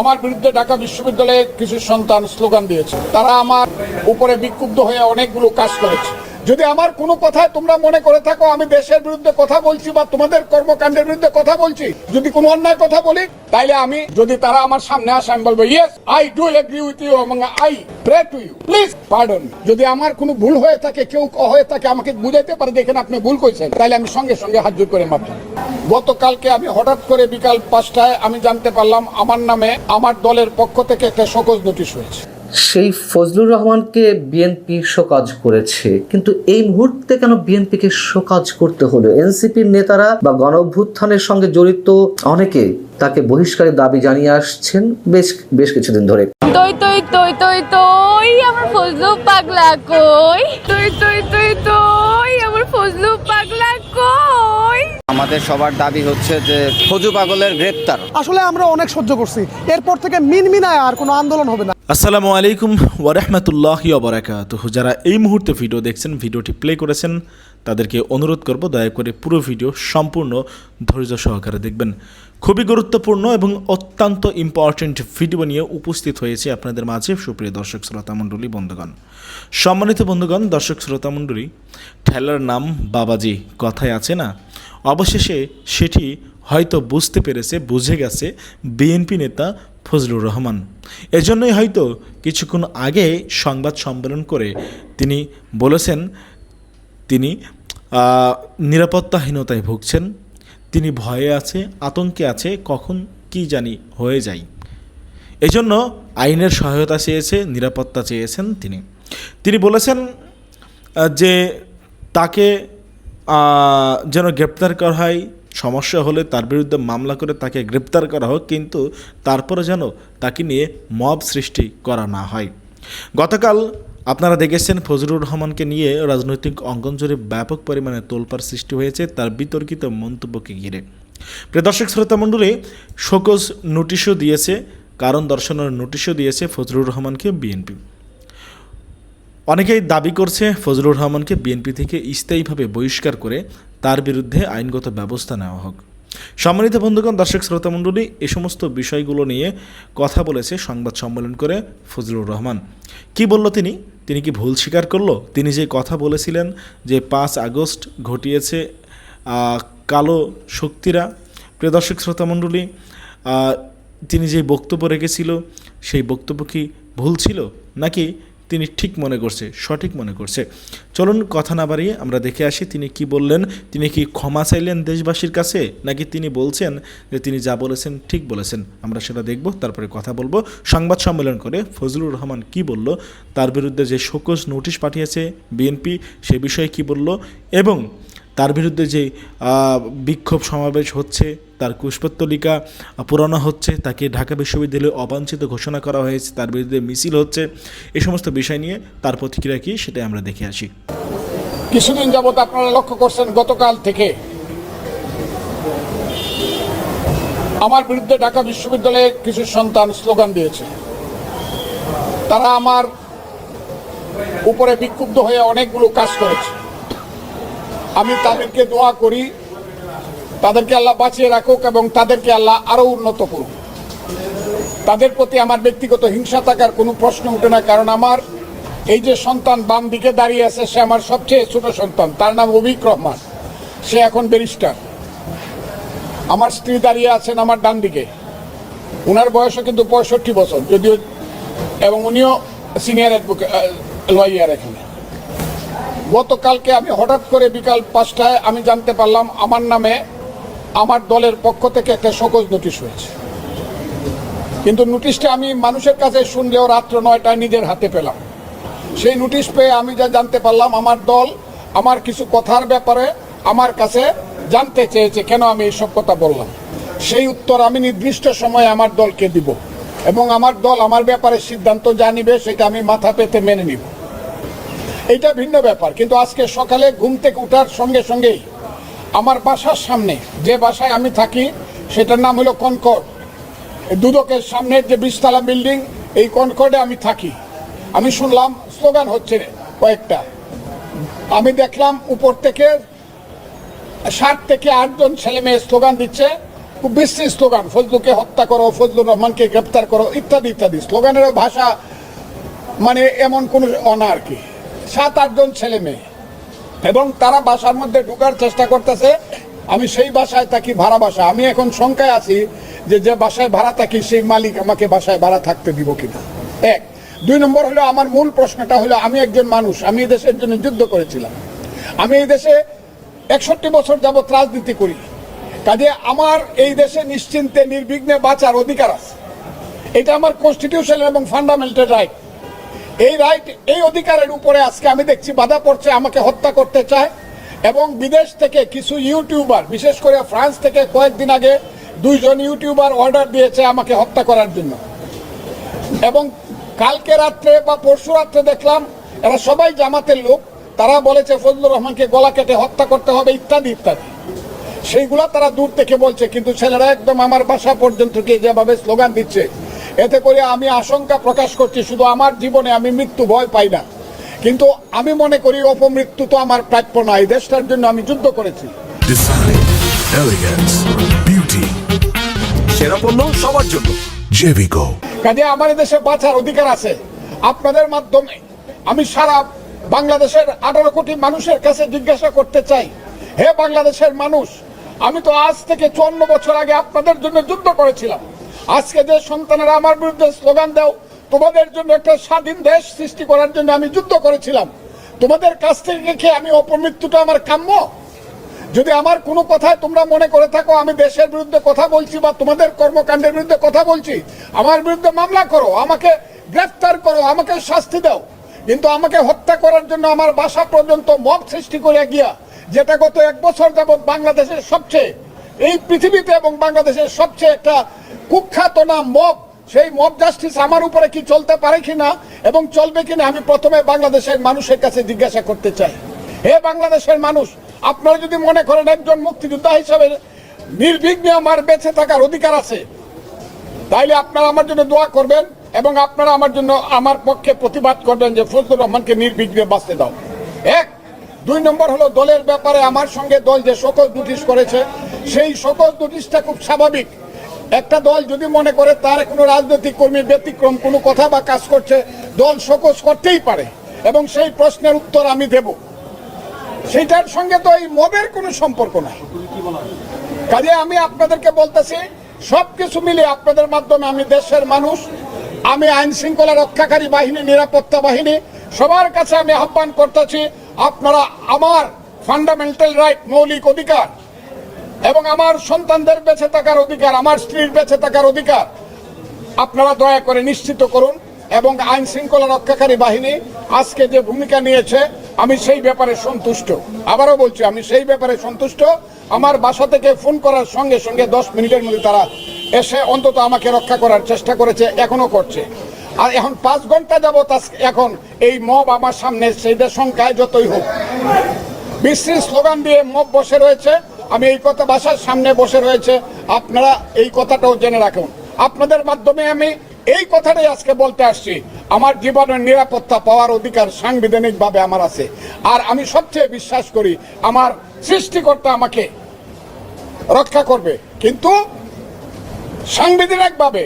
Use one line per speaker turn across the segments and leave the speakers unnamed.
আমার বিরুদ্ধে ঢাকা বিশ্ববিদ্যালয়ে কিছু সন্তান স্লোগান দিয়েছে। তারা আমার উপরে বিক্ষুব্ধ হয়ে অনেকগুলো কাজ করেছে। যদি আমার কোনো কথায় তোমরা মনে করে থাকো, আমি দেশের বিরুদ্ধে কথা বলছি বা তোমাদের কর্মকাণ্ডের বিরুদ্ধে কথা বলছি, যদি কোনো অন্যায় কথা বলি, তাইলে আমি যদি তারা আমার সামনে আসে, আমি বলব yes I do agree with you এবং I pray to you please pardon যদি আমার কোনো ভুল হয়ে থাকে, কেউ হয়ে থাকে, আমাকে বুঝাইতে পারে, দেখেন আপনি ভুল করেছেন তাইলে আমি সঙ্গে সঙ্গে হাত জোর করে মাপ গতকালকে আমি হঠাৎ করে বিকাল পাঁচটায় আমি জানতে পারলাম, আমার নামে আমার দলের পক্ষ থেকে একটা সকজ নোটিশ হয়েছে।
সেই ফজলুর রহমানকে বিএনপি শোকাজ করেছে। কিন্তু এই মুহূর্তে কেন বিএনপিকে শোকাজ করতে হলো? এনসিপির নেতারা বা গণ অভ্যুত্থানের সঙ্গে জড়িত অনেকে তাকে বহিষ্কারের দাবি জানিয়ে আসছেন বেশ বেশ কিছুদিন ধরে।
তই তই তই তই তই আমার ফজলু পাগলা কই? তই তই তই তই আমার ফজলু পাগলা কই?
আমাদের সবার দাবি হচ্ছে যে ফজু পাগলের গ্রেপ্তার।
আসলে আমরা অনেক সহ্য করছি। এরপর থেকে মিনমিনায় আর কোনো আন্দোলন হবে না।
আসসালামু আলাইকুম ওরহমতুল্লাহি অবরাকাত যারা এই মুহূর্তে ভিডিও দেখছেন, ভিডিওটি প্লে করেছেন, তাদেরকে অনুরোধ করব দয়া করে পুরো ভিডিও সম্পূর্ণ ধৈর্য সহকারে দেখবেন। খুবই গুরুত্বপূর্ণ এবং অত্যন্ত ইম্পর্ট্যান্ট ভিডিও নিয়ে উপস্থিত হয়েছে আপনাদের মাঝে সুপ্রিয় দর্শক শ্রোতা মণ্ডলী, বন্ধুগণ। সম্মানিত বন্ধুগণ, দর্শক শ্রোতা মণ্ডলী, ঠেলার নাম বাবাজি, কথায় আছে না? অবশেষে সেটি হয়তো বুঝতে পেরেছে, বুঝে গেছে বিএনপি নেতা ফজলুর রহমান। এজন্যই হয়তো কিছুক্ষণ আগে সংবাদ সম্মেলন করে তিনি বলেছেন, তিনি নিরাপত্তাহীনতায় ভুগছেন, তিনি ভয়ে আছে, আতঙ্কে আছে, কখন কি জানি হয়ে যায়। এজন্য আইনের সহায়তা চেয়েছে, নিরাপত্তা চেয়েছেন তিনি। তিনি বলেছেন যে তাকে যেন গ্রেপ্তার করা হয় সমস্যা হলে তার বিরুদ্ধে মামলা করে তাকে গ্রেপ্তার করা হোক, কিন্তু তারপরে যেন তাকে নিয়ে মব সৃষ্টি করা না হয়। গতকাল আপনারা দেখেছেন ফজলুর রহমানকে নিয়ে রাজনৈতিক অঙ্গন জুড়ে ব্যাপক পরিমাণে তোলপাড় সৃষ্টি হয়েছে তার বিতর্কিত মন্তব্যকে ঘিরে। প্রিয় দর্শক, শ্রোতা মণ্ডলী, শোকজ নোটিশও দিয়েছে, কারণ দর্শনের নোটিশও দিয়েছে ফজলুর রহমানকে বিএনপি। অনেকেই দাবি করছে ফজলুর রহমানকে বিএনপি থেকে স্থায়ীভাবে বহিষ্কার করে তার বিরুদ্ধে আইনগত ব্যবস্থা নেওয়া হোক। সম্মানিত বন্ধুগণ, দর্শক শ্রোতামণ্ডলী এ সমস্ত বিষয়গুলো নিয়ে কথা বলেছে সংবাদ সম্মেলন করে ফজলুর রহমান। কি বলল তিনি? তিনি কি ভুল স্বীকার করল? তিনি যে কথা বলেছিলেন যে পাঁচ আগস্ট ঘটিয়েছে কালো শক্তিরা, প্রিয় দর্শক শ্রোতামণ্ডলী তিনি যে বক্তব্য রেখেছিল, সেই বক্তব্য কি ভুল ছিল? নাকি তিনি ঠিক মনে করছে, সঠিক মনে করছে। চলুন কথা না বাড়িয়ে আমরা দেখে আসি তিনি কি বললেন, তিনি কি ক্ষমা চাইলেন দেশবাসীর কাছে, নাকি তিনি বলছেন যে তিনি যা বলেছেন ঠিক বলেছেন? আমরা সেটা দেখব, তারপরে কথা বলব। সংবাদ সম্মেলন করে ফজলুর রহমান কি বলল, তার বিরুদ্ধে যে শোকজ নোটিশ পাঠিয়েছে বিএনপি, সে বিষয়ে কি বলল, এবং তার বিরুদ্ধে যে বিক্ষোভ সমাবেশ হচ্ছে, তার কুশপত্তলিকা পুরানো হচ্ছে, তাকে ঢাকা বিশ্ববিদ্যালয়ে অবাঞ্ছিত ঘোষণা করা হয়েছে, তার বিরুদ্ধে মিছিল হচ্ছে এই সমস্ত বিষয় নিয়ে তার প্রতিক্রিয়া কী সেটাই আমরা দেখে আসি।
কিছুদিন যাবত আপনারা লক্ষ্য করছেন, গতকাল থেকে আমার বিরুদ্ধে ঢাকা বিশ্ববিদ্যালয়ে কিছু সন্তান স্লোগান দিয়েছে। তারা আমার উপরে বিক্ষুব্ধ হয়ে অনেকগুলো কাজ করেছে। আমি তাদেরকে দোয়া করি, তাদেরকে আল্লাহ বাঁচিয়ে রাখুক এবং তাদেরকে আল্লাহ আরও উন্নত করুক। তাদের প্রতি আমার ব্যক্তিগত হিংসা থাকার কোনো প্রশ্ন উঠে না, কারণ আমার এই যে সন্তান বাম দিকে দাঁড়িয়ে আছে, সে আমার সবচেয়ে ছোট সন্তান। তার নাম অভিক রহমান। সে এখন ব্যারিস্টার। আমার স্ত্রী দাঁড়িয়ে আছেন আমার ডান দিকে। ওনার বয়সও কিন্তু পঁয়ষট্টি বছর, যদিও এবং উনিও সিনিয়র অ্যাডভোকেট লয়ার এখানে। গতকালকে আমি হঠাৎ করে বিকাল পাঁচটায় আমি জানতে পারলাম আমার নামে আমার দলের পক্ষ থেকে একটা সকজ নোটিশ হয়েছে। কিন্তু নোটিশটা আমি মানুষের কাছে শুনলেও রাত্র নয়টায় নিজের হাতে পেলাম। সেই নোটিশ পেয়ে আমি যা জানতে পারলাম, আমার দল আমার কিছু কথার ব্যাপারে আমার কাছে জানতে চেয়েছে, কেন আমি এইসব কথা বললাম? সেই উত্তর আমি নির্দিষ্ট সময়ে আমার দলকে দিব এবং আমার দল আমার ব্যাপারে সিদ্ধান্ত জানিবে সেটা আমি মাথা পেতে মেনে নিব। এটা ভিন্ন ব্যাপার। কিন্তু আজকে সকালে ঘুম থেকে উঠার সঙ্গে সঙ্গেই আমার বাসার সামনে যে বাসায় আমি থাকি, সেটার নাম হলো কনকর্ড। দুদকের সামনের যে বিশতলা বিল্ডিং, এই কনকর্ডে আমি থাকি। আমি শুনলাম স্লোগান হচ্ছে কয়েকটা। আমি দেখলাম উপর থেকে ষাট থেকে আটজন ছেলে মেয়ে স্লোগান দিচ্ছে। খুব বিশ্রী স্লোগান, ফজলুকে হত্যা করো, ফজলুর রহমানকে গ্রেপ্তার করো, ইত্যাদি ইত্যাদি। স্লোগানের ভাষা মানে এমন কোনো অনা আর কি। সাত আটজন ছেলে মেয়ে। এবং তারা বাসার মধ্যে ঢোকার চেষ্টা করতেছে, আমি সেই বাসায় থাকি, ভাড়া বাসা। আমি এখন শঙ্কায় আছি যে যে বাসায় ভাড়া থাকি, সেই মালিক আমাকে বাসায় ভাড়া থাকতে দিব কিনা। এক। দুই নম্বর হলো, আমার মূল প্রশ্নটা হলো, আমি একজন মানুষ, আমি এই দেশের জন্য যুদ্ধ করেছিলাম। আমি এই দেশে একষট্টি বছর যাবৎ রাজনীতি করি। কাজে আমার এই দেশে নিশ্চিন্তে, নির্বিঘ্নে বাঁচার অধিকার আছে। এটা আমার কনস্টিটিউশন এবং ফান্ডামেন্টাল রাইট এই রাইট এই অধিকারের উপরে আজকে আমি দেখছি বাধা পড়ছে, আমাকে হত্যা করতে চায়। এবং বিদেশ থেকে কিছু ইউটিউবার, বিশেষ করে ফ্রান্স থেকে কয়েকদিন আগে দুইজন ইউটিউবার অর্ডার দিয়েছে আমাকে হত্যা করার জন্য। এবং কালকে রাত্রে বা পরশু রাত্রে দেখলাম, এরা সবাই জামাতের লোক, তারা বলেছে, ফজলুর রহমানকে গলা কেটে হত্যা করতে হবে, ইত্যাদি ইত্যাদি। সেইগুলা তারা দূর থেকে বলছে, কিন্তু ছেলেরা একদম আমার বাসা পর্যন্ত যেভাবে স্লোগান দিচ্ছে এতে করে আমি আশঙ্কা প্রকাশ করছি শুধু আমার জীবনে আমি মৃত্যু ভয় পাই না। কিন্তু আমি মনে করি অপমৃত্যু তো আমার প্রাপ্য না এই দেশটার জন্য আমি যুদ্ধ করেছি.
সেরা পণ্য সবার জন্য।
Jevico.
কাজে আমার দেশে বাঁচার অধিকার আছে। আপনাদের মাধ্যমে আমি সারা বাংলাদেশের আঠারো কোটি মানুষের কাছে জিজ্ঞাসা করতে চাই হে বাংলাদেশের মানুষ আমি তো আজ থেকে চুয়ান্ন বছর আগে আপনাদের জন্য যুদ্ধ করেছিলাম। আজকে যে সন্তানেরা আমার বিরুদ্ধে স্লোগান দাও, তোমাদের জন্য একটা স্বাধীন দেশ সৃষ্টি করার জন্য আমি যুদ্ধ করেছিলাম। তোমাদের কাছ থেকে খেয়ে আমি অপমৃত্যুটা আমার কাম্য? যদি আমার কোনো কথায় তোমরা মনে করে থাকো, আমি দেশের বিরুদ্ধে কথা বলছি বা তোমাদের কর্মকাণ্ডের বিরুদ্ধে কথা বলছি, আমার বিরুদ্ধে মামলা করো, আমাকে গ্রেফতার করো, আমাকে শাস্তি দাও। কিন্তু আমাকে হত্যা করার জন্য আমার বাসা পর্যন্ত মব সৃষ্টি করে গিয়া, যেটা গত এক বছর যাবৎ বাংলাদেশের সবচেয়ে এই পৃথিবীতে এবং বাংলাদেশের সবচেয়ে একটা কুখ্যাত নাম মব, সেই মব জাস্টিস আমার উপরে কি চলতে পারে কিনা এবং চলবে কিনা আমি প্রথমে বাংলাদেশের মানুষের কাছে জিজ্ঞাসা করতে চাই। হে বাংলাদেশের মানুষ, আপনারা যদি মনে করেন একজন মুক্তিযোদ্ধা হিসাবে নির্বিঘ্নে আমার বেঁচে থাকার অধিকার আছে, তাইলে আপনারা আমার জন্য দোয়া করবেন এবং আপনারা আমার জন্য আমার পক্ষে প্রতিবাদ করবেন যে ফজলুর রহমানকে নির্বিঘ্নে বাঁচতে দাও। এক, দুই নম্বর হলো দলের ব্যাপারে আমার সঙ্গে দল যে সকল নোটিশ করেছে সেই সকল নোটিশটা খুব স্বাভাবিক। একটা দল যদি মনে করে তার কোনো রাজনৈতিক কর্মী ব্যতিক্রম, কোনো কথা বা কাজ করছে, দল সকোজ করতেই পারে এবং সেই প্রশ্নের উত্তর আমি দেব। সেটার সঙ্গে তো এই মবের কোনো সম্পর্ক নাই। কাজে আমি আপনাদেরকে বলতেছি সব কিছু মিলে আপনাদের মাধ্যমে আমি দেশের মানুষ, আমি আইন শৃঙ্খলা রক্ষাকারী বাহিনী, নিরাপত্তা বাহিনী, সবার কাছে আমি আহ্বান করতেছি, আপনারা আমার ফান্ডামেন্টাল রাইট মৌলিক অধিকার এবং আমার সন্তানদের বেঁচে থাকার অধিকার, আমার স্ত্রীর বেঁচে থাকার অধিকার, আপনারা দয়া করে নিশ্চিত করুন এবং আইন শৃঙ্খলা রক্ষাকারী বাহিনী আজকে যে ভূমিকা নিয়েছে, আমি সেই ব্যাপারে সন্তুষ্ট। আবারও বলছি, আমি সেই ব্যাপারে সন্তুষ্ট। আমার বাসা থেকে ফোন করার সঙ্গে সঙ্গে দশ মিনিটের মধ্যে তারা এসে অন্তত আমাকে রক্ষা করার চেষ্টা করেছে এখনও করছে। আর এখন পাঁচ ঘণ্টা আজকে- এখন এই মব আমার সামনে সেইদের সংখ্যায় যতই হোক। বিশ্রী স্লোগান দিয়ে মব বসে রয়েছে। আমি এই কথা বাসার সামনে বসে রয়েছে, আপনারা এই কথাটাও জেনে রাখুন। আপনাদের মাধ্যমে আমি এই কথাটাই আজকে বলতে আসছি। আমার জীবনের নিরাপত্তা পাওয়ার অধিকার সাংবিধানিক ভাবে আমার আছে। আর আমি সবচেয়ে বিশ্বাস করি, আমার সৃষ্টিকর্তা আমাকে রক্ষা করবে। কিন্তু সাংবিধানিক ভাবে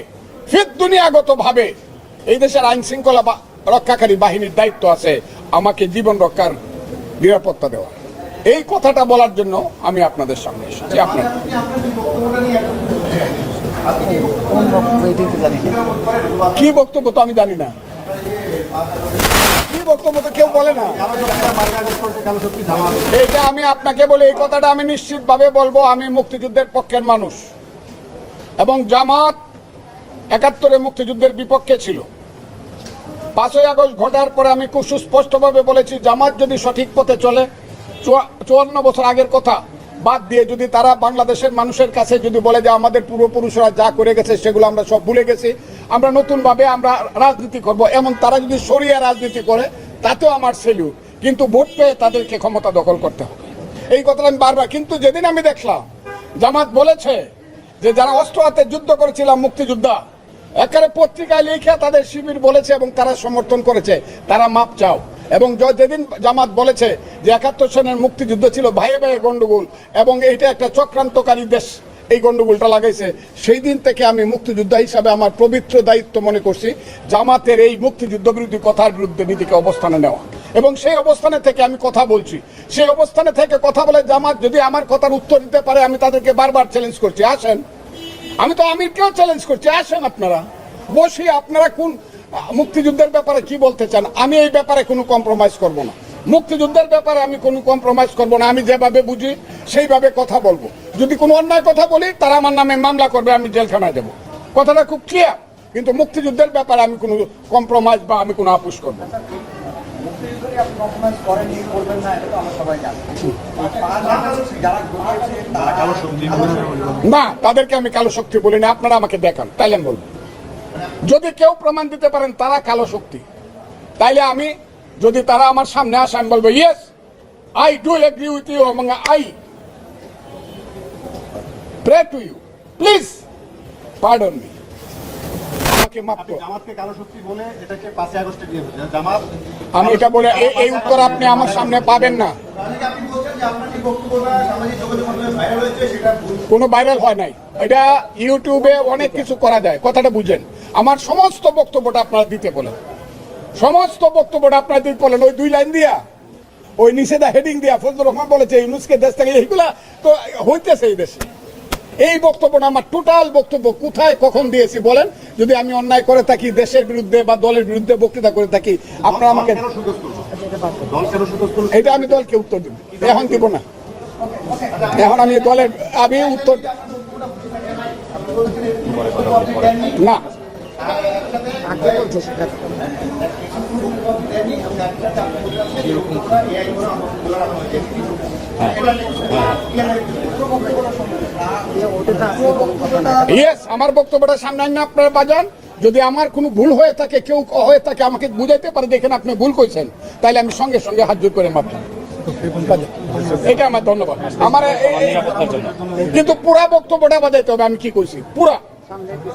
ফির দুনিয়াগত ভাবে এই দেশের আইন শৃঙ্খলা রক্ষাকারী বাহিনীর দায়িত্ব আছে আমাকে জীবন রক্ষার নিরাপত্তা দেওয়া এই কথাটা বলার জন্য আমি আপনাদের সামনে এসেছি। আপনার কি বক্তব্য তো আমি জানি না। কি বক্তব্য তো কেউ বলে না। আমি আপনাকে এই কথাটা আমি নিশ্চিতভাবে বলব, আমি মুক্তিযুদ্ধের পক্ষের মানুষ। এবং জামাত একাত্তরে মুক্তিযুদ্ধের বিপক্ষে ছিল। পাঁচই আগস্ট ঘটার পরে আমি বলেছি, জামাত যদি সঠিক পথে চলে চুয়ান্ন বছর আগের কথা। বাদ দিয়ে যদি তারা বাংলাদেশের মানুষের কাছে যদি বলে যে আমাদের পূর্বপুরুষরা যা করে গেছে সেগুলো আমরা সব ভুলে গেছি, আমরা নতুনভাবে আমরা রাজনীতি করব। এমন তারা যদি সরিয়ে রাজনীতি করে, তাতেও আমার সেলিউট কিন্তু ভোট পেয়ে তাদেরকে ক্ষমতা দখল করতে হবে। এই কথাটা আমি বারবার কিন্তু যেদিন আমি দেখলাম, জামাত বলেছে যে যারা অস্ত্র হাতে যুদ্ধ করেছিলাম মুক্তিযোদ্ধা, একেবারে পত্রিকায় লিখে তাদের শিবির বলেছে এবং তারা সমর্থন করেছে। তারা মাপ চাও। এবং যেদিন জামাত বলেছে যে একাত্তর সনের মুক্তিযুদ্ধ ছিল, ভাইয়ে ভাইয়ে গন্ডগোল, এবং এইটা একটা চক্রান্তকারী দেশ, এই গন্ডগোলটা লাগাইছে, সেই দিন থেকে আমি মুক্তিযোদ্ধা হিসাবে আমার পবিত্র দায়িত্ব মনে করছি, জামাতের এই মুক্তিযুদ্ধ বিরোধী কথার বিরুদ্ধে নীতিকে অবস্থানে নেওয়া। এবং সেই অবস্থানে থেকে আমি কথা বলছি। সেই অবস্থানে থেকে কথা বলে জামাত যদি আমার কথার উত্তর দিতে পারে, আমি তাদেরকে বারবার চ্যালেঞ্জ করছি। আসেন। আমি তো আমিরকেও চ্যালেঞ্জ করছি। আসেন আপনারা। বসি আপনারা কোন মুক্তিযুদ্ধের ব্যাপারে কি বলতে চান? আমি এই ব্যাপারে কোনো কম্প্রোমাইজ করব না। মুক্তিযুদ্ধের ব্যাপারে আমি কোনো কম্প্রোমাইজ করব না। আমি যেভাবে বুঝি সেইভাবে কথা বলব। যদি কোনো অন্যায় কথা বলি তারা আমার নামে মামলা করবে আমি জেলখানায় দেবো। কথাটা খুব ক্লিয়ার কিন্তু মুক্তিযুদ্ধের ব্যাপারে আমি কোনো কম্প্রোমাইজ বা আমি কোনো আপোষ করব না। না তাদেরকে আমি কালো শক্তি বলিনি আপনারা আমাকে দেখান তাইলে আমি বলব। যদি কেউ প্রমাণ দিতে পারেন তারা কালো শক্তি। তাইলে আমি যদি তারা আমার সামনে আসে আমি বলব yes I do agree with you এবং I pray to you please pardon me আমাকে মাফ করুন।
জামাতকে কালো শক্তি বলে এটাকে পাঁচই আগস্টে দিয়ে হচ্ছে জামাত
আমি এটা বলে এই উত্তর আপনি আমার সামনে পাবেন না। কোনো ভাইরাল হয় নাই। এটা ইউটিউবে অনেক কিছু করা যায়। কথাটা বুঝেন। আমার সমস্ত বক্তব্যটা আপনারা দিতে বলেন। সমস্ত বক্তব্যটা আপনারা দিতে বলেন ওই দুই লাইন দিয়া। ওই নিষেধা হেডিং দিয়া ফজলুর রহমান বলেছে ইউনুসকে দেশ থেকে এইগুলা তো হইতেছে এই দেশে। এই বক্তব্যটা আমার টোটাল বক্তব্য কোথায় কখন দিয়েছি বলেন। যদি আমি অন্যায় করে থাকি দেশের বিরুদ্ধে বা দলের বিরুদ্ধে বক্তৃতা করে থাকি আপনারা আমাকে এটা আমি দলকে উত্তর দিব। এখন দিব না। এখন আমি দলের আমি উত্তর না। ইয়েস আমার বক্তব্যটা সামনে আইন আপনারা বাজান। যদি আমার কোনো ভুল হয়ে থাকে কেউ হয়ে থাকে আমাকে বুঝাইতে পারে দেখেন আপনি ভুল কইছেন তাহলে আমি সঙ্গে সঙ্গে হাত জোর করে মাপ এটা আমার ধন্যবাদ। আমার কিন্তু পুরা বক্তব্যটা বাজাইতে হবে আমি কি করছি পুরা।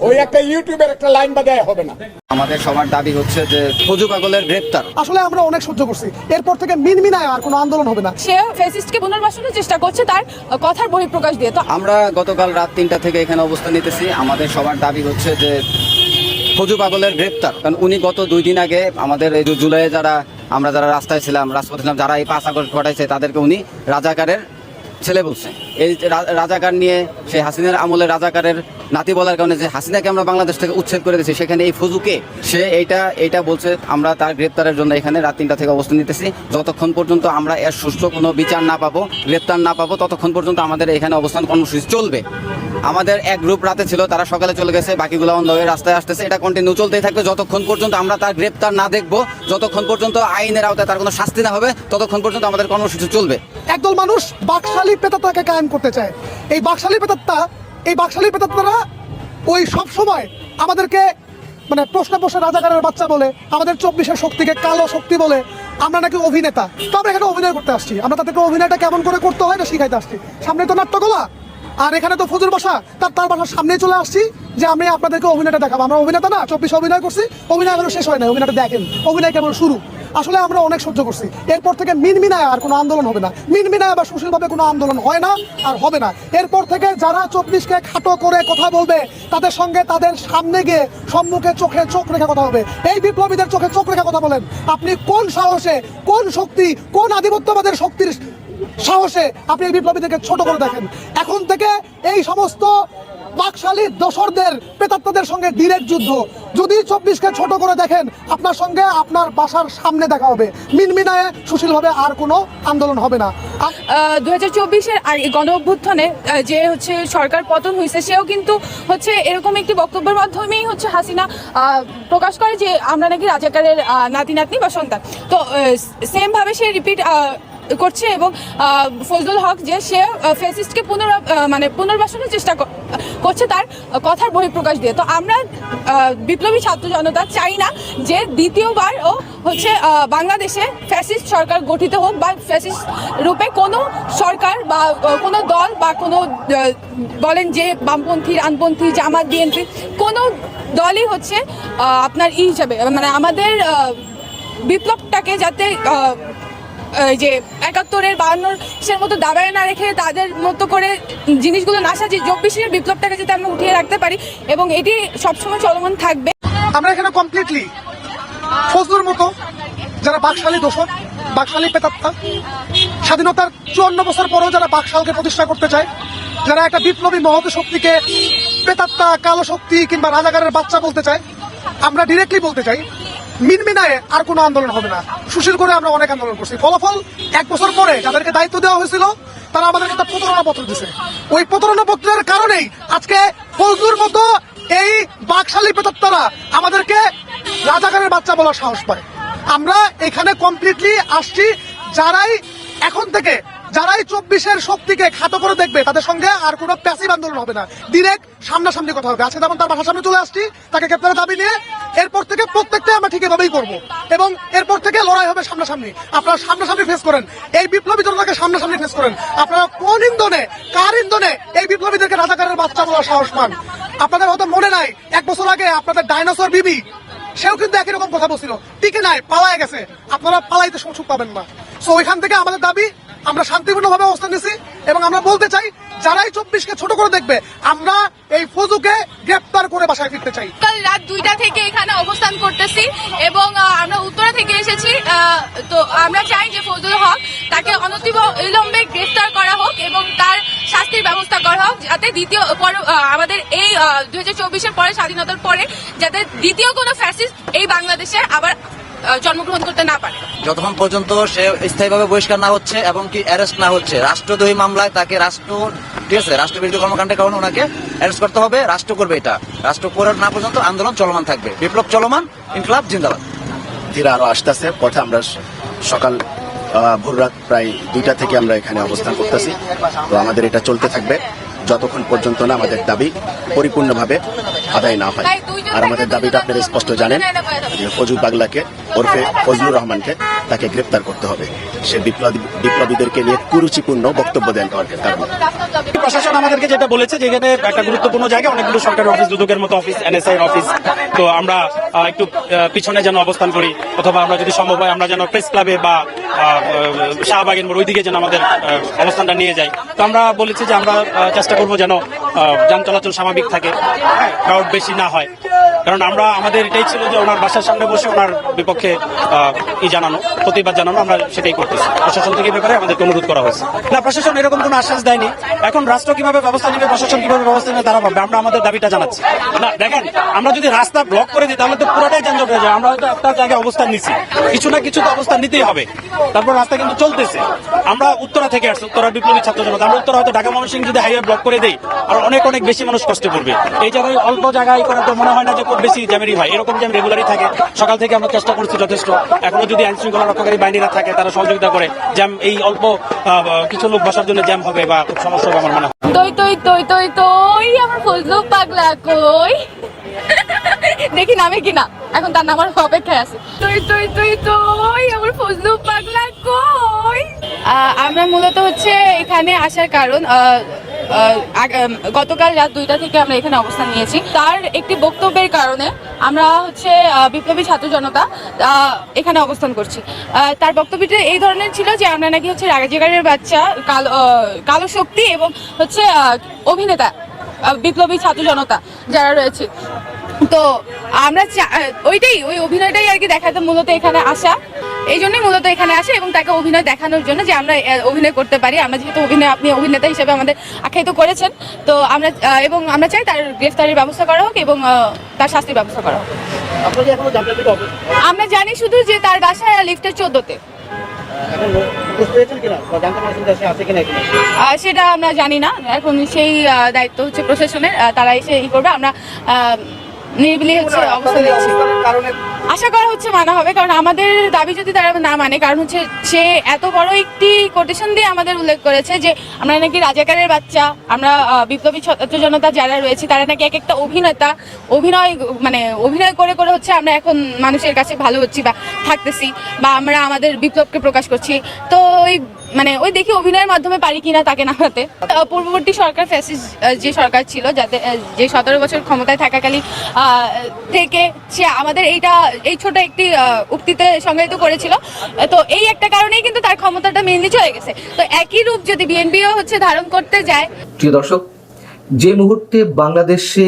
ওই একটা ইউটিউবের একটা লাইন বাজায় হবে না।
আমাদের সবার দাবি হচ্ছে যে ফজু পাগলের গ্রেপ্তার।
আসলে আমরা অনেক সহ্য করছি। এরপর থেকে মিনমিনায় আর কোনো আন্দোলন হবে না।
সে ফেসিস্টকে পুনর্বাসনের চেষ্টা করছে তার কথার বহিঃপ্রকাশ দিয়ে। তো
আমরা গতকাল রাত তিনটা থেকে এখানে অবস্থান নিতেছি। আমাদের সবার দাবি হচ্ছে যে ফজু পাগলের গ্রেপ্তার। কারণ উনি গত দুই দিন আগে আমাদের এই যে জুলাইয়ে যারা আমরা যারা রাস্তায় ছিলাম রাজপথে ছিলাম যারা এই পাঁচ আগস্ট ঘটাইছে তাদেরকে উনি রাজাকারের ছেলে বলছে। এই রাজাকার নিয়ে, সেই হাসিনার আমলে রাজাকারের নাতি বলার কারণে যে হাসিনাকে আমরা বাংলাদেশ থেকে উচ্ছেদ করে দিয়েছি, সেখানে এই ফজুকে সে এইটা এইটা বলছে, আমরা তার গ্রেপ্তারের জন্য এখানে রাত তিনটা থেকে অবস্থান নিতেছি। যতক্ষণ পর্যন্ত আমরা এর সুষ্ঠু কোনো বিচার না পাবো, গ্রেপ্তার না পাবো, ততক্ষণ পর্যন্ত আমাদের এখানে অবস্থান কর্মসূচি চলবে। আমাদের এক গ্রুপ রাতে ছিল, তারা সকালে চলে গেছে, বাকিগুলো অন্ধ হয়ে রাস্তায় আসতেছে। এটা কন্টিনিউ চলতেই থাকবে। যতক্ষণ পর্যন্ত আমরা তার গ্রেপ্তার না দেখব, যতক্ষণ পর্যন্ত আইনের আওতায় তার কোনো শাস্তি না হবে, ততক্ষণ পর্যন্ত আমাদের কর্মসূচি চলবে।
একদল মানুষ বাকশালী পেতাত্তাকে কায়েম করতে চায়। এই বাকশালী পেতাত্তা এই বাকশালী পেতাত্তারা ওই সব সময় আমাদেরকে মানে প্রশ্নে প্রশ্নে রাজাকারের বাচ্চা বলে, আমাদের চব্বিশের শক্তিকে কালো শক্তি বলে, আমরা নাকি অভিনেতা। তো আমরা এখানে অভিনয় করতে আসছি। আমরা তাদেরকে অভিনয়টা কেমন করে করতে হয় না শিখাইতে আসছি। সামনে তো নাট্যকলা, আর এখানে তো ফজুর বাসা। তার তার বাসার সামনে চলে আসছি যে আমি আপনাদেরকে অভিনয়টা দেখাবো। আমরা অভিনেতা না, চব্বিশে অভিনয় করছি। অভিনয় এখনও শেষ হয় না অভিনয়টা দেখেন। অভিনয় কেবল শুরু। আসলে আমরা অনেক সহ্য করছি। এরপর থেকে মিনমিনায় আর কোনো আন্দোলন হবে না। মিনমিনায় বা সুশীলভাবে কোনো আন্দোলন হয় না আর হবে না। এরপর থেকে যারা চব্বিশকে খাটো করে কথা বলবে, তাদের সঙ্গে তাদের সামনে গিয়ে সম্মুখে চোখে চোখ রেখে কথা হবে। এই বিপ্লবীদের চোখে চোখ রেখে কথা বলেন। আপনি কোন সাহসে, কোন শক্তি, কোন আধিপত্যবাদের শক্তির সাহসে আপনি এই বিপ্লবীদেরকে ছোট করে দেখেন? এখন থেকে এই সমস্ত বাকশালী দোসরদের, প্রেতাত্মাদের সঙ্গে ডিরেক্ট যুদ্ধ। যদি চব্বিশকে ছোট করে দেখেন, আপনার সঙ্গে আপনার বাসার সামনে দেখা হবে। মিনমিনায় সুশীলভাবে আর কোনো আন্দোলন হবে না।
দু হাজার চব্বিশের গণ অভ্যুত্থানে যে হচ্ছে সরকার পতন হয়েছে সেও কিন্তু হচ্ছে এরকম একটি বক্তব্যের মাধ্যমেই হচ্ছে হাসিনা প্রকাশ করে যে আমরা নাকি রাজাকারের নাতি নাতনি বা সন্তান। তো সেমভাবে সে রিপিট করছে এবং ফজলুল হক যে, সে ফেসিস্টকে পুনর মানে পুনর্বাসনের চেষ্টা কর- করছে তার কথার বহিঃপ্রকাশ দিয়ে। তো আমরা বিপ্লবী ছাত্র জনতা চাই না যে দ্বিতীয়বার ও হচ্ছে বাংলাদেশে ফ্যাসিস্ট সরকার গঠিত হোক বা ফ্যাসিস্ট রূপে কোনো সরকার বা কোনো দল বা কোনো বলেন যে বামপন্থী ডানপন্থী জামাত, বিএনপি, কোনো দলই হচ্ছে আপনার ই হিসাবে মানে আমাদের বিপ্লবটাকে যাতে যে একাত্তরের বাহান্নর সের মতো দাবায় না রেখে তাদের মতো করে জিনিসগুলো না সাজিয়ে চব্বিশের বিপ্লবটাকে যাতে আমরা উঠিয়ে রাখতে পারি এবং এটি সবসময় চলমান থাকবে।
আমরা এখানে কমপ্লিটলি ফজলুর মতো যারা বাকশালী দোষক বাকশালী পেতাত্তা, স্বাধীনতার চুয়ান্ন বছর পরেও যারা বাকশালকে প্রতিষ্ঠা করতে চায়, যারা একটা বিপ্লবী মহৎ শক্তিকে পেতাত্তা, কালো শক্তি কিংবা রাজাগারের বাচ্চা বলতে চায়, আমরা ডিরেক্টলি বলতে চাই মিনমিনায় আর কোনো আন্দোলন হবে না। সুশীল করে আমরা অনেক আন্দোলন করছি। ফলাফল এক বছর পরে যাদেরকে দায়িত্ব দেওয়া হয়েছিল, তারা আমাদেরকে একটা প্রতারণা পত্র দিছে ওই প্রতারণা পত্রের কারণেই আজকে ফজলুর মতো এই বাকশালী পেতাত্তারা আমাদেরকে রাজাগারের বাচ্চা বলার সাহস পায়। আমরা এখানে কমপ্লিটলি আসছি, যারাই এখন থেকে যারাই চব্বিশের শক্তিকে খাটো করে দেখবে, তাদের সঙ্গে আর কোনো প্যাসিভ আন্দোলন হবে না। ডিরেক্ট সামনাসামনি কথা হবে। আজকে যেমন তার বাসার সামনে চলে আসছি, তাকে গ্রেপ্তারের দাবি নিয়ে এরপর থেকে প্রত্যেকটা আমরা ঠিক এভাবেই করব। এবং এরপর থেকে লড়াই হবে সামনাসামনি। আপনারা সামনাসামনি ফেস করেন। এই বিপ্লবী জনতাকে সামনাসামনি ফেস করেন। আপনারা কোন ইন্ধনে, কার ইন্ধনে এই বিপ্লবীদেরকে রাজাকারের বাচ্চা বলার সাহস পান? আপনাদের হয়তো মনে নাই, এক বছর আগে আপনাদের ডাইনোসর বিবি, সেও কিন্তু একই রকম কথা বলছিল। টিকে নাই, পালায় গেছে। আপনারা পালাইতে সুযোগ পাবেন না। সো ওইখান থেকে আমাদের দাবি আমরা শান্তিপূর্ণভাবে অবস্থান নিছি এবং আমরা বলতে চাই, যারাই চব্বিশকে ছোট করে দেখবে, আমরা এই ফজুকে গ্রেপ্তার করে বাসায় ফিরতে চাই।
কাল রাত দুইটা থেকে এখানে অবস্থান করতেছি এবং আমরা উত্তরা থেকে এসেছি তো আমরা চাই যে ফজল হক তাকে অনতিব বিলম্বে গ্রেফতার করা হোক এবং তার শাস্তির ব্যবস্থা করা হোক, যাতে দ্বিতীয় পর- আমাদের এই দুই হাজার চব্বিশের পরে, স্বাধীনতার পরে, যাতে দ্বিতীয় কোনো ফ্যাসিস্ট এই বাংলাদেশে আবার জন্মগ্রহণ করতে না পারে।
যতক্ষণ পর্যন্ত সে স্থায়ীভাবে বহিষ্কার না হচ্ছে এবং কি অ্যারেস্ট না হচ্ছে রাষ্ট্রদ্রোহী মামলায় তাকে রাষ্ট্র ঠিক আছে রাষ্ট্রবিরোধী কর্মকাণ্ডের কারণে ওনাকে অ্যারেস্ট করতে হবে রাষ্ট্র করবে এটা। রাষ্ট্র করার না পর্যন্ত আন্দোলন চলমান থাকবে। বিপ্লব চলমান ইনকলাব জিন্দাবাদ।
ধীরে আরও আসতেছে পথে আমরা সকাল ভোর রাত প্রায় দুইটা থেকে আমরা এখানে অবস্থান করতেছি। তো আমাদের এটা চলতে থাকবে যতক্ষণ পর্যন্ত না আমাদের দাবি পরিপূর্ণভাবে আদায় না হয়। আর আমাদের দাবিটা আপনারা স্পষ্ট জানেন যে ফজুল পাগলাকে ওরফে ফজলুর রহমানকে তাকে গ্রেপ্তার করতে হবে। সে বিপ্লবী বিপ্লবীদেরকে নিয়ে কুরুচিপূর্ণ বক্তব্য দেন কারণে
প্রশাসন আমাদেরকে যেটা বলেছে যে এখানে একটা গুরুত্বপূর্ণ জায়গা, অনেকগুলো সরকারি অফিস, দুদকের মতো অফিস এনএসআই অফিস। তো আমরা একটু পিছনে যেন অবস্থান করি, অথবা আমরা যদি সম্ভব হয় আমরা যেন প্রেস ক্লাবে বা শাহবাগের মোড় ওইদিকে যেন আমাদের অবস্থানটা নিয়ে যাই। তো আমরা বলেছি যে আমরা চেষ্টা করব যেন যান চলাচল স্বাভাবিক থাকে ক্রাউড বেশি না হয়। কারণ আমরা, আমাদের এটাই ছিল যে ওনার বাসার সামনে বসে ওনার বিপক্ষে ই জানানো, প্রতিবাদ জানানো, আমরা সেটাই করতেছি। প্রশাসন থেকে ব্যাপারে আমাদেরকে অনুরোধ করা হয়েছে। না, প্রশাসন এরকম কোনো আশ্বাস দেয়নি। এখন রাষ্ট্র কীভাবে ব্যবস্থা নেবে, প্রশাসন কীভাবে ব্যবস্থা নেবে, তারা ভাববে। আমরা আমাদের দাবিটা জানাচ্ছি। না, দেখেন, আমরা যদি রাস্তা ব্লক করে দিই, তাহলে তো পুরোটাই যানজট হয়ে যায় আমরা হয়তো একটা জায়গায় অবস্থান নিচ্ছি কিছু না কিছু তো অবস্থান নিতেই হবে। তারপর রাস্তা কিন্তু চলতেছে। আমরা উত্তরা থেকে আসছি, উত্তরা বিপ্লবী ছাত্র জনতা আমরা উত্তরা হয়তো ঢাকা ময়মনসিংহ যদি হাইওয়ে ব্লক করে দেই, আর অনেক অনেক বেশি মানুষ কষ্ট পড়বে এই জায়গায় অল্প জায়গায় করে তো মনে হয় না যে খুব বেশি জ্যামেরই হয়। এরকম জ্যাম রেগুলারই থাকে। সকাল থেকে আমরা চেষ্টা করছি যথেষ্ট। এখনও যদি আইন শৃঙ্খলা রক্ষাকারী বাহিনীরা থাকে, তারা সহযোগিতা করে। জ্যাম এই অল্প কিছু লোক বসার জন্য জ্যাম হবে বা খুব সমস্যা হবে আমার মনে হয়।
আমার ফজলু পাগলা কই? দেখি নামে কিনা। এখন তার নামার অপেক্ষায় আছে। তই তই তই তই আমার ফজলু পাগলা কই? আমরা মূলত হচ্ছে এখানে আসার কারণ গতকাল রাত দুইটা থেকে আমরা এখানে অবস্থান নিয়েছি। তার একটি বক্তব্যের কারণে আমরা হচ্ছে বিপ্লবী ছাত্র জনতা এখানে অবস্থান করছি। তার বক্তব্যটা এই ধরনের ছিল যে আমরা নাকি হচ্ছে রাজাগারের বাচ্চা কালো কালো শক্তি এবং হচ্ছে অভিনেতা। বিপ্লবী ছাত্র জনতা যারা রয়েছে। তো আমরা ওইটাই ওই অভিনয়টাই আর কি দেখাতে মূলত এখানে আসা। এই জন্যই মূলত এখানে আসে এবং তাকে অভিনয় দেখানোর জন্য যে আমরা অভিনয় করতে পারি। আমরা যেহেতু অভিনয় আপনি অভিনেতা হিসেবে আমাদের আখ্যায়িত করেছেন। তো আমরা এবং আমরা চাই তার গ্রেফতারের ব্যবস্থা করা হোক এবং তার শাস্তির ব্যবস্থা করা হোক। আমরা জানি শুধু যে তার বাসায় লিফটের চোদ্দতে। সেটা আমরা জানি না। এখন সেই দায়িত্ব হচ্ছে প্রশাসনের। তারা এসে ই করবে। আমরা নিরিবিলি হচ্ছে অবস্থান নিচ্ছি আশা করা হচ্ছে মানা হবে কারণ আমাদের দাবি যদি তারা না মানে কারণ হচ্ছে সে এত বড় একটি কোটেশন দিয়ে আমাদের উল্লেখ করেছে যে আমরা নাকি রাজাকারের বাচ্চা আমরা বিপ্লবী ছাত্র জনতা যারা রয়েছে তারা নাকি এক একটা অভিনেতা অভিনয় মানে অভিনয় করে করে হচ্ছে আমরা এখন মানুষের কাছে ভালো হচ্ছি বা থাকতেছি বা আমরা আমাদের বিপ্লবকে প্রকাশ করছি। তো ওই মানে ওই দেখি অভিনয়ের মাধ্যমে পারি কিনা তাকে নামাতে পূর্ববর্তী সরকার ফ্যাসিস যে সরকার ছিল, যাতে যে সতেরো বছর ক্ষমতায় থাকাকালীন থেকে সে আমাদের এইটা, এই ছোট একটি উক্তিতে সংজ্ঞায়িত করেছিল। তো এই একটা কারণেই কিন্তু তার ক্ষমতাটা মেনলি চলে গেছে। তো একই রূপ যদি বিএনপিও হচ্ছে ধারণ করতে যায়
প্রিয় দর্শক, যে মুহূর্তে বাংলাদেশে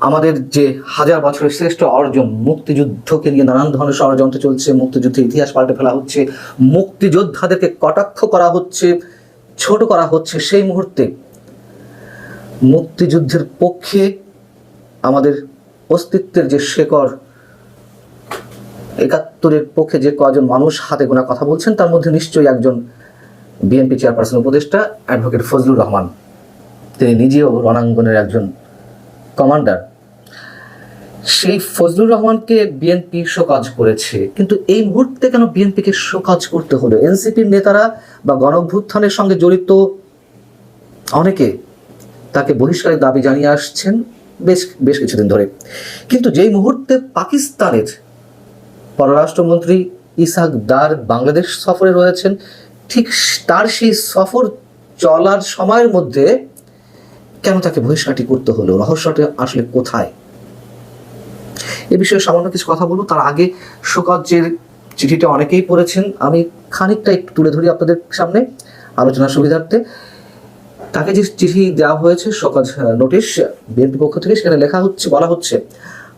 আমাদের যে হাজার বছরের শ্রেষ্ঠ অর্জন, মুক্তিযুদ্ধকে নিয়ে নানান ধরনের ষড়যন্ত্র চলছে, মুক্তিযুদ্ধের ইতিহাস পাল্টে ফেলা হচ্ছে, মুক্তিযোদ্ধাদেরকে কটাক্ষ করা হচ্ছে, ছোট করা হচ্ছে সেই মুহূর্তে মুক্তিযুদ্ধের পক্ষে আমাদের অস্তিত্বের যে শেকড়, একাত্তরের পক্ষে যে কজন মানুষ হাতে গোনা কথা বলছেন, তার মধ্যে নিশ্চয়ই একজন বিএনপি চেয়ারপারসন উপদেষ্টা অ্যাডভোকেট ফজলুর রহমান। তিনি নিজেও রণাঙ্গনের একজন কমান্ডার। সেই ফজলুর রহমানকে বিএনপি শোকাজ করেছে। কিন্তু এই মুহূর্তে কেন বিএনপিকে শোকাজ করতে হলো? এনসিপির নেতারা বা গণভ্যুত্থানের সঙ্গে জড়িত অনেকে তাকে বহিষ্কারের দাবি জানিয়ে আসছেন বেশ বেশ কিছুদিন ধরে। কিন্তু যেই মুহূর্তে পাকিস্তানের পররাষ্ট্রমন্ত্রী ইসাক দার বাংলাদেশ সফরে রয়েছেন, ঠিক তার সেই সফর চলার সময়ের মধ্যে কেন তাকে বহিষ্কারটি করতে হলো? রহস্যটা আসলে কোথায়? এ বিষয়ে সামান্য কিছু কথা বলব। তার আগে শোকজের চিঠিটা অনেকেই পড়েছেন। আমি খানিকটা একটু তুলে ধরি আপনাদের সামনে আলোচনার সুবিধার্থে। তাকে যে চিঠি দেওয়া হয়েছে, শোকজ নোটিশ, বিএনপি পক্ষ থেকে, সেখানে লেখা হচ্ছে, বলা হচ্ছে,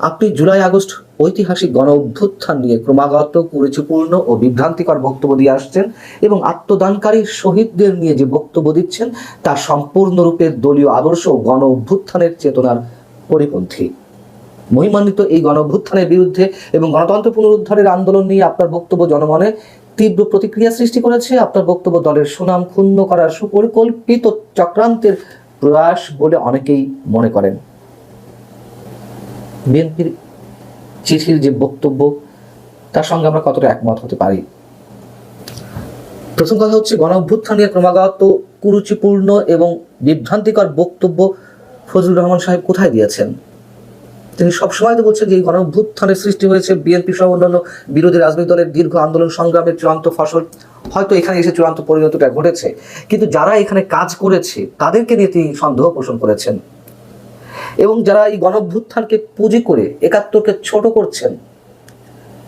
আপনি জুলাই, আগস্ট ঐতিহাসিক গণ অভ্যুত্থান নিয়ে ক্রমাগত কুরুচিপূর্ণ ও বিভ্রান্তিকর বক্তব্য দিয়ে আসছেন এবং আত্মদানকারী শহীদদের নিয়ে যে বক্তব্য দিচ্ছেন, তা সম্পূর্ণরূপে দলীয় আদর্শ ও গণ অভ্যুত্থানের চেতনার পরিপন্থী। মহিমান্বিত এই গণ অভ্যুত্থানের বিরুদ্ধে এবং গণতন্ত্র পুনরুদ্ধারের আন্দোলন নিয়ে আপনার বক্তব্য জনমনে তীব্র প্রতিক্রিয়া সৃষ্টি করেছে। আপনার বক্তব্য দলের সুনাম ক্ষুণ্ণ করার সুপরিকল্পিত চক্রান্তের প্রয়াস বলে অনেকেই মনে করেন। বিএনপির চিঠির যে বক্তব্য, তার সঙ্গে আমরা কতটা একমত হতে পারি? প্রথম কথা হচ্ছে গণ নিয়ে ক্রমাগত কুরুচিপূর্ণ এবং বিভ্রান্তিকর বক্তব্য ফজলুর রহমান সাহেব কোথায় দিয়েছেন? তিনি সবসময় তো বলছেন যে এই গণ অভ্যুত্থানের সৃষ্টি হয়েছে। বিএনপি সহ অন্যান্য বিরোধী রাজনৈতিক দলের দীর্ঘ আন্দোলন, সংগ্রামের চূড়ান্ত ফসল, হয়তো এখানে এসে চূড়ান্ত পরিণতটা ঘটেছে। কিন্তু যারা এখানে কাজ করেছে, তাদেরকে নিয়ে তিনি সন্দেহ পোষণ করেছেন। এবং যারা এই গণভ্যুত্থানকে পুঁজি করে একাত্তরকে ছোট করছেন,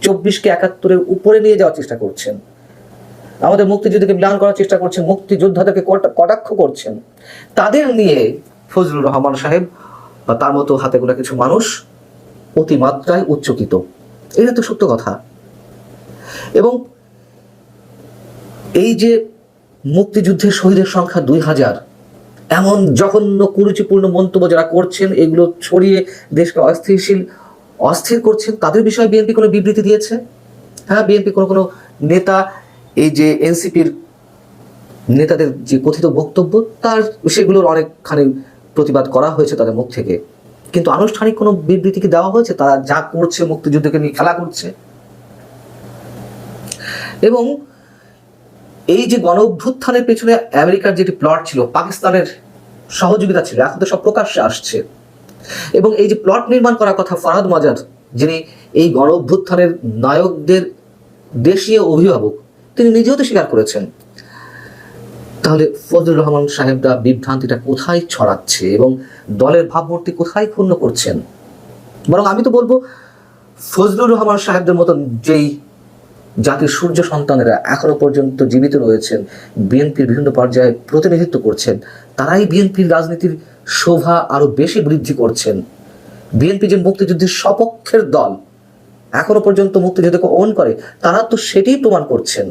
চব্বিশকে একাত্তরের উপরে নিয়ে যাওয়ার চেষ্টা করছেন। আমাদের মুক্তিযুদ্ধকে ম্লান করার চেষ্টা করছেন, মুক্তিযোদ্ধাদেরকে কটা- কটাক্ষ করছেন। তাদের নিয়ে ফজলুর রহমান সাহেব বা তার মতো হাতে গোনা কিছু মানুষ অতিমাত্রায় উচ্চকিত। এটা তো সত্য কথা। এবং এই যে মুক্তিযুদ্ধের শহীদের সংখ্যা দুই হাজার, এমন জঘন্য কুরুচিপূর্ণ মন্তব্য যারা করছেন, এগুলো ছড়িয়ে দেশকে অস্থিরশীল, অস্থির করছেন, তাদের বিষয়ে বিএনপি কোনো বিবৃতি দিয়েছে? হ্যাঁ বিএনপি কোনো কোনো নেতা, এই যে এনসিপির নেতাদের যে কথিত বক্তব্য, তার সেগুলোর অনেকখানি প্রতিবাদ করা হয়েছে তাদের মুখ থেকে। কিন্তু আনুষ্ঠানিক কোনো বিবৃতি কি দেওয়া হয়েছে? তারা যা করছে, মুক্তিযুদ্ধকে নিয়ে খেলা করছে। এবং এই যে গণ অভ্যুত্থানের পেছনে আমেরিকার যেটি প্লট ছিল, পাকিস্তানের সহযোগিতা ছিল, এখন তো সব প্রকাশ্যে আসছে। এবং এই যে প্লট নির্মাণ করার কথা ফরাদ মাজার যিনি এই গণ অভ্যুত্থানের নায়কদের দেশীয় অভিভাবক, তিনি নিজেও তো স্বীকার করেছেন। তাহলে ফজলুর রহমান সাহেবরা বিভ্রান্তিটা কোথায় ছড়াচ্ছে এবং দলের ভাবমূর্তি কোথায় ক্ষুণ্ণ করছেন? বরং আমি তো বলব, ফজলুর রহমান সাহেবদের মতন যেই জাতির সূর্য সন্তানেরা এখনও পর্যন্ত জীবিত রয়েছেন, বিএনপির বিভিন্ন পর্যায়ে প্রতিনিধিত্ব করছেন, তারাই বিএনপির রাজনীতির শোভা আরও বেশি বৃদ্ধি করছেন। বিএনপি যে মুক্তিযুদ্ধের সপক্ষের দল এখনও পর্যন্ত মুক্তিযুদ্ধকে অন করে, তারা তো সেটাই প্রমাণ করছেন।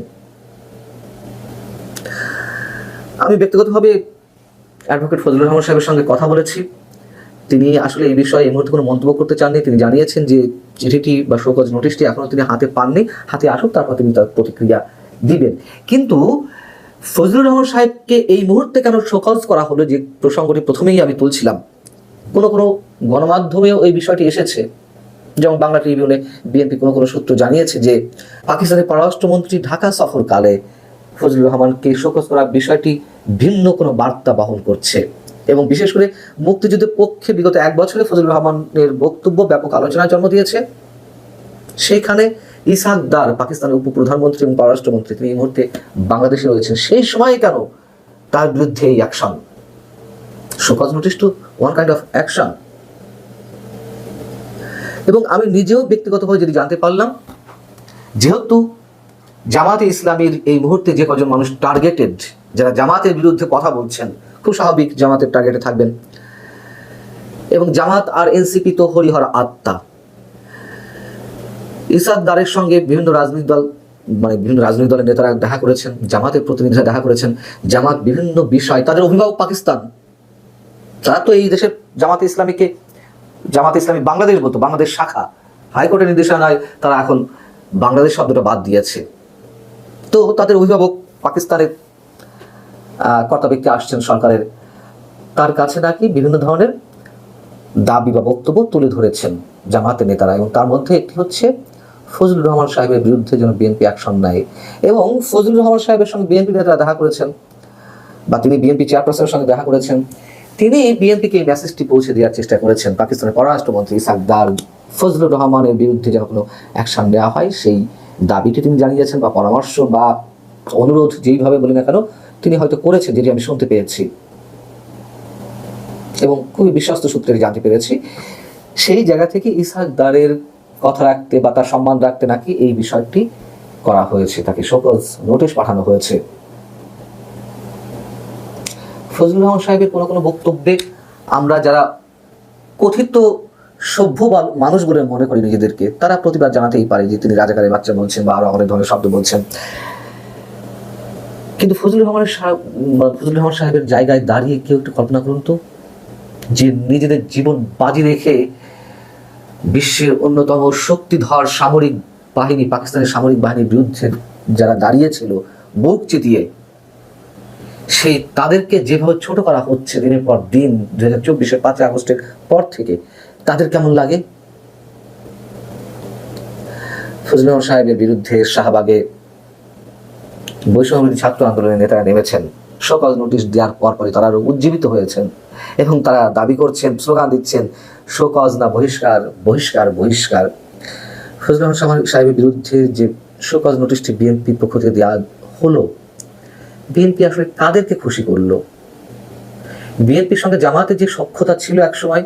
আমি ব্যক্তিগতভাবে অ্যাডভোকেট ফজলুর রহমান সাহেবের সঙ্গে কথা বলেছি। তিনি আসলে এই বিষয়ে এই মুহূর্তে কোনো মন্তব্য করতে চাননি। তিনি জানিয়েছেন যে চিঠিটি বা শোকজ নোটিশটি এখনও তিনি হাতে পাননি। হাতে আসুক, তারপর তিনি তার প্রতিক্রিয়া দিবেন। কিন্তু ফজলুর রহমান সাহেবকে এই মুহূর্তে কেন শোকজ করা হলো যে প্রসঙ্গটি প্রথমেই আমি তুলছিলাম? কোনো কোনো গণমাধ্যমেও এই বিষয়টি এসেছে। যেমন বাংলা ট্রিবিউনে বিএনপি কোনো কোনো সূত্র জানিয়েছে যে পাকিস্তানের পররাষ্ট্রমন্ত্রী ঢাকা সফরকালে ফজলুর রহমানকে শোকজ করার বিষয়টি ভিন্ন কোনো বার্তা বহন করছে। এবং বিশেষ করে মুক্তিযুদ্ধের পক্ষে বিগত এক বছরে ফজলুর রহমানের বক্তব্য ব্যাপক আলোচনার জন্ম দিয়েছে। সেখানে ইসাক দার পাকিস্তানের উপপ্রধানমন্ত্রী এবং পররাষ্ট্রমন্ত্রী, তিনি এই মুহূর্তে বাংলাদেশে রয়েছেন। সেই সময় কেন তার বিরুদ্ধে এই action show cause notice to one kind of action এবং আমি নিজেও ব্যক্তিগতভাবে যদি জানতে পারলাম, যেহেতু জামাতে ইসলামীর এই মুহূর্তে যে কজন মানুষ টার্গেটেড যারা জামাতের বিরুদ্ধে কথা বলছেন, খুব স্বাভাবিক জামাতের টার্গেটে থাকবেন। এবং জামাত আর এনসিপি তো হরিহর আত্মা। ইসাদ দারের সঙ্গে বিভিন্ন রাজনৈতিক দল মানে বিভিন্ন রাজনৈতিক দলের নেতারা দেখা করেছেন, জামাতের প্রতিনিধিরা দেখা করেছেন। জামাত বিভিন্ন বিষয়, তাদের অভিভাবক পাকিস্তান। তারা তো এই দেশের জামাতে ইসলামীকে, জামাতে ইসলামী বাংলাদেশ বলতো, বাংলাদেশ শাখা। হাইকোর্টের নির্দেশনায় তারা এখন বাংলাদেশ শব্দটা বাদ দিয়েছে। তো তাদের অভিভাবক পাকিস্তানের আহ, কর্তা ব্যক্তি আসছেন সরকারের তার কাছে নাকি বিভিন্ন ধরনের দাবি বা বক্তব্য তুলে ধরেছেন জামাতের নেতারা এবং তার মধ্যে একটি হচ্ছে ফজলুর রহমান সাহেবের বিরুদ্ধে যেন বিএনপি অ্যাকশন নেয় এবং ফজলুর রহমান সাহেবের সঙ্গে বিএনপি নেতারা দেখা করেছেন বা তিনি বিএনপি চেয়ারপারসনের সঙ্গে দেখা করেছেন। তিনি বিএনপিকে এই মেসেজটি পৌঁছে দেওয়ার চেষ্টা করেছেন। পাকিস্তানের পররাষ্ট্রমন্ত্রী ইসাকদার ফজলুর রহমানের বিরুদ্ধে যেন কোনো অ্যাকশন নেওয়া হয় সেই দাবিটি তিনি জানিয়েছেন বা পরামর্শ বা অনুরোধ যেইভাবে বলি না কেন, তিনি হয়তো করেছেন, যেটি আমি শুনতে পেয়েছি। এবং খুবই বিশ্বস্ত সূত্রে জানতে পেরেছি। সেই জায়গা থেকে ইসহাক দারের কথা রাখতে বা তার সম্মান রাখতে নাকি এই বিষয়টি করা হয়েছে, তাকে সকল নোটিশ পাঠানো হয়েছে। ফজলুর রহমান সাহেবের কোনো কোনো বক্তব্যে আমরা যারা কথিত সভ্য মানুষ বলে মনে করি নিজেদেরকে, তারা প্রতিবাদ জানাতেই পারে যে তিনি রাজাকারের বাচ্চা বলছেন বা আরও অনেক ধরনের শব্দ বলছেন। কিন্তু ফজলুর রহমানের ফজলুর রহমান সাহেবের জায়গায় দাঁড়িয়ে কেউ একটু কল্পনা করুন তো, যে নিজেদের জীবন বাজি রেখে বিশ্বের অন্যতম শক্তিধর সামরিক বাহিনী, পাকিস্তানের সামরিক বাহিনীর বিরুদ্ধে যারা দাঁড়িয়েছিল, বুক চিতিয়ে সেই তাদেরকে যেভাবে ছোট করা হচ্ছে দিনের পর দিন, দুই হাজার চব্বিশের পাঁচই আগস্টের পর থেকে তাদের কেমন লাগে? ফজলুর সাহেবের বিরুদ্ধে শাহবাগে বৈষম্যবিরোধী ছাত্র আন্দোলনের নেতারা নেমেছেন। সকল নোটিশ দেওয়ার পর পরই তারা উজ্জীবিত হয়েছেন এবং তারা দাবি করছেন, স্লোগান দিচ্ছেন, শোকজ না বহিষ্কার বহিষ্কার বহিষ্কার। ফজলুর সাহেবের বিরুদ্ধে যে শোকজ নোটিশটি বিএনপির পক্ষ থেকে দেওয়া হলো, বিএনপি আসলে কাদেরকে খুশি করল। বিএনপির সঙ্গে জামাতের যে সক্ষতা ছিল এক সময়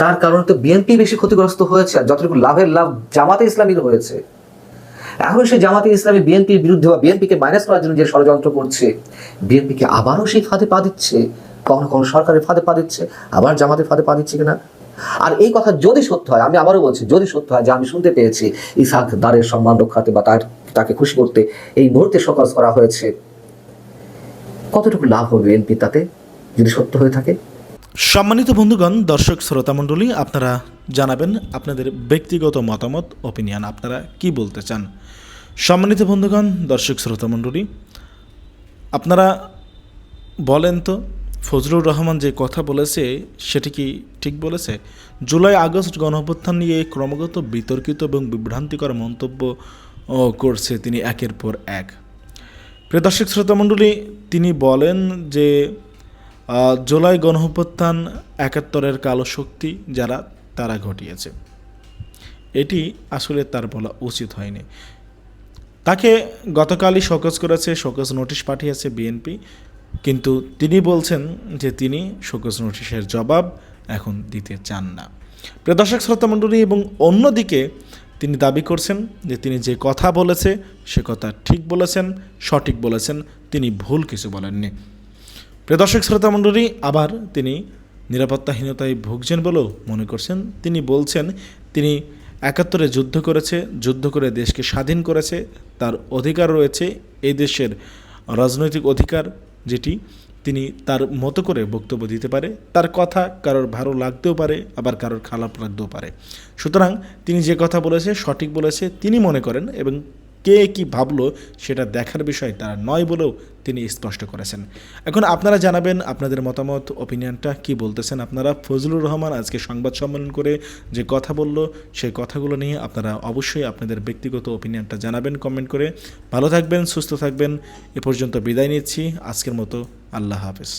তার কারণে তো বিএনপি বেশি ক্ষতিগ্রস্ত হয়েছে আর যতটুকু লাভের লাভ জামাতে ইসলামীর হয়েছে। এখন সে জামাতে ইসলামী বিএনপির বিরুদ্ধে বা বিএনপিকে মাইনাস করার জন্য যে ষড়যন্ত্র করছে বিএনপিকে আবারও সেই ফাঁদে পা দিচ্ছে? কখনো কখনো সরকারের ফাঁদে পা দিচ্ছে, আবার জামাতের ফাঁদে পা দিচ্ছে কিনা? আর এই কথা যদি সত্য হয়, আমি আবারও বলছি, যদি সত্য হয় যে আমি শুনতে পেয়েছি ইসাক দারের সম্মান রক্ষাতে বা তার, তাকে খুশি করতে এই মুহূর্তে সকাজ করা হয়েছে। কতটুকু লাভ হবে বিএনপি তাতে? যদি সত্য হয়ে থাকে?
সম্মানিত বন্ধুগণ, দর্শক শ্রোতা মণ্ডলী, আপনারা জানাবেন আপনাদের ব্যক্তিগত মতামত অপিনিয়ন আপনারা কি বলতে চান? সম্মানিত বন্ধুগণ, দর্শক শ্রোতা মণ্ডলী, আপনারা বলেন তো, ফজলুর রহমান যে কথা বলেছে, সেটি কি ঠিক বলেছে? জুলাই আগস্ট গণঅভ্যুত্থান নিয়ে ক্রমাগত বিতর্কিত এবং বিভ্রান্তিকর মন্তব্য করছে তিনি একের পর এক। প্রিয় দর্শক শ্রোতামণ্ডলী তিনি বলেন যে জুলাই গণঅভ্যুত্থান একাত্তরের কালো শক্তি যারা, তারা ঘটিয়েছে। এটি আসলে তার বলা উচিত হয়নি। তাকে গতকালই শোকজ করেছে, শোকজ নোটিশ পাঠিয়েছে বিএনপি, কিন্তু তিনি বলছেন যে তিনি শোকজ নোটিশের জবাব এখন দিতে চান না। প্রিয় দর্শক, শ্রোতামণ্ডলী এবং অন্যদিকে তিনি দাবি করছেন যে তিনি যে কথা বলেছে, সে কথা ঠিক বলেছেন, সঠিক বলেছেন, তিনি ভুল কিছু বলেননি। প্রিয় দর্শক, শ্রোতা মণ্ডলী, আবার তিনি নিরাপত্তাহীনতায় ভুগছেন বলেও মনে করছেন। তিনি বলছেন, তিনি একাত্তরে যুদ্ধ করেছে, যুদ্ধ করে দেশকে স্বাধীন করেছে, তার অধিকার রয়েছে, এই দেশের রাজনৈতিক অধিকার যেটি তিনি তার মতো করে বক্তব্য দিতে পারে, তার কথা কারোর ভালো লাগতেও পারে, আবার কারোর খারাপ লাগতেও পারে। সুতরাং তিনি যে কথা বলেছে, সঠিক বলেছে, তিনি মনে করেন এবং কে কি ভাবলো সেটা দেখার বিষয় তারা নয় বলেও তিনি স্পষ্ট করেছেন। এখন আপনারা জানাবেন আপনাদের মতামত ওপিনিয়নটা কি বলতেছেন আপনারা? ফজলুর রহমান আজকে সংবাদ সম্মেলন করে যে কথা বলল, সেই কথাগুলো নিয়ে আপনারা অবশ্যই আপনাদের ব্যক্তিগত ওপিনিয়নটা জানাবেন কমেন্ট করে। ভালো থাকবেন, সুস্থ থাকবেন। এ পর্যন্ত বিদায় নিচ্ছি। আজকের মতো আল্লাহ হাফেজ।